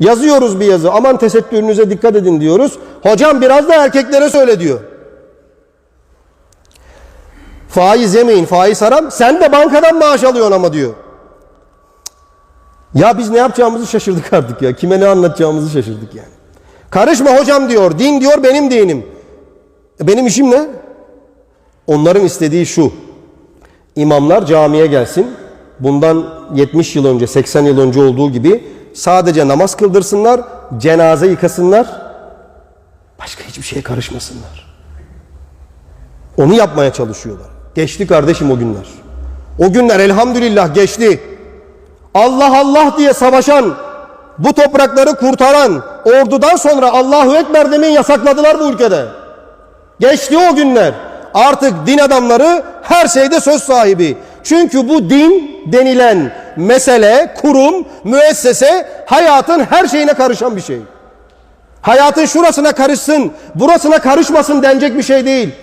Yazıyoruz bir yazı. Aman tesettürünüze dikkat edin diyoruz. Hocam biraz da erkeklere söyle diyor. Faiz yemeyin, faiz haram. Sen de bankadan maaş alıyorsun ama diyor. Ya biz ne yapacağımızı şaşırdık artık ya. Kime ne anlatacağımızı şaşırdık yani. Karışma hocam diyor. Din diyor benim dinim. E benim işim ne? Onların istediği şu. İmamlar camiye gelsin. Bundan 70 yıl önce, 80 yıl önce olduğu gibi sadece namaz kıldırsınlar, cenaze yıkasınlar. Başka hiçbir şeye karışmasınlar. Onu yapmaya çalışıyorlar. Geçti kardeşim o günler. O günler elhamdülillah geçti. Allah Allah diye savaşan, bu toprakları kurtaran ordudan sonra Allahu Ekber demeyi yasakladılar bu ülkede. Geçti o günler. Artık din adamları her şeyde söz sahibi. Çünkü bu din denilen mesele, kurum, müessese hayatın her şeyine karışan bir şey. Hayatın şurasına karışsın, burasına karışmasın denecek bir şey değil.